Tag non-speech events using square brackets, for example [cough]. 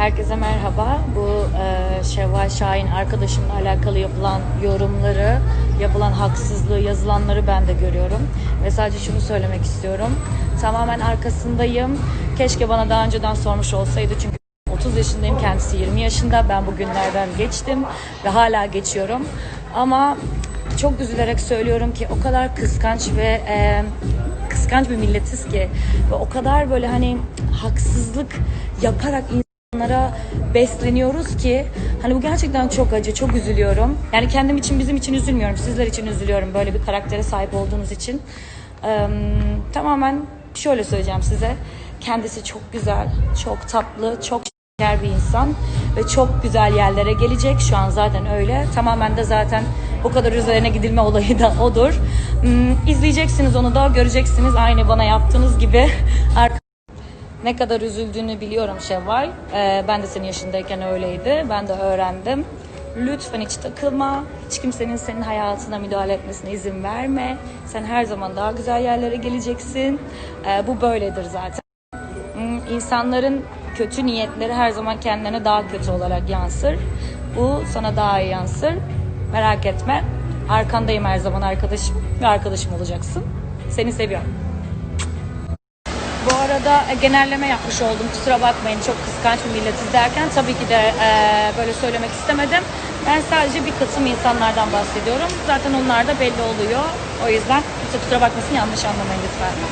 Herkese merhaba. Bu e, Şevval Şahin arkadaşımla alakalı yapılan yorumları, yapılan haksızlığı, yazılanları ben de görüyorum. Ve sadece şunu söylemek istiyorum. Tamamen arkasındayım. Keşke bana daha önceden sormuş olsaydı çünkü 30 yaşındayım, kendisi 20 yaşında. Ben bu günlerden geçtim ve hala geçiyorum. Ama çok üzülerek söylüyorum ki o kadar kıskanç ve e, kıskanç bir milletiz ki ve o kadar böyle hani haksızlık yaparak insanlara besleniyoruz ki hani bu gerçekten çok acı, çok üzülüyorum. Yani kendim için, bizim için üzülmüyorum, sizler için üzülüyorum böyle bir karaktere sahip olduğunuz için. Ee, tamamen şöyle söyleyeceğim size. Kendisi çok güzel, çok tatlı, çok şeker bir insan ve çok güzel yerlere gelecek. Şu an zaten öyle. Tamamen de zaten bu kadar üzerine gidilme olayı da odur. Hmm, izleyeceksiniz onu da göreceksiniz aynı bana yaptığınız gibi. [laughs] Ne kadar üzüldüğünü biliyorum Şevval. Ee, ben de senin yaşındayken öyleydi. Ben de öğrendim. Lütfen hiç takılma. Hiç kimsenin senin hayatına müdahale etmesine izin verme. Sen her zaman daha güzel yerlere geleceksin. Ee, bu böyledir zaten. Hmm, İnsanların kötü niyetleri her zaman kendilerine daha kötü olarak yansır. Bu sana daha iyi yansır. Merak etme. Arkandayım her zaman arkadaşım ve arkadaşım olacaksın. Seni seviyorum. Bu arada e, genelleme yapmış oldum. Kusura bakmayın çok kıskanç bir milletiz derken tabii ki de e, böyle söylemek istemedim. Ben sadece bir kısım insanlardan bahsediyorum. Zaten onlar da belli oluyor. O yüzden kimse kusura bakmasın yanlış anlamayın lütfen.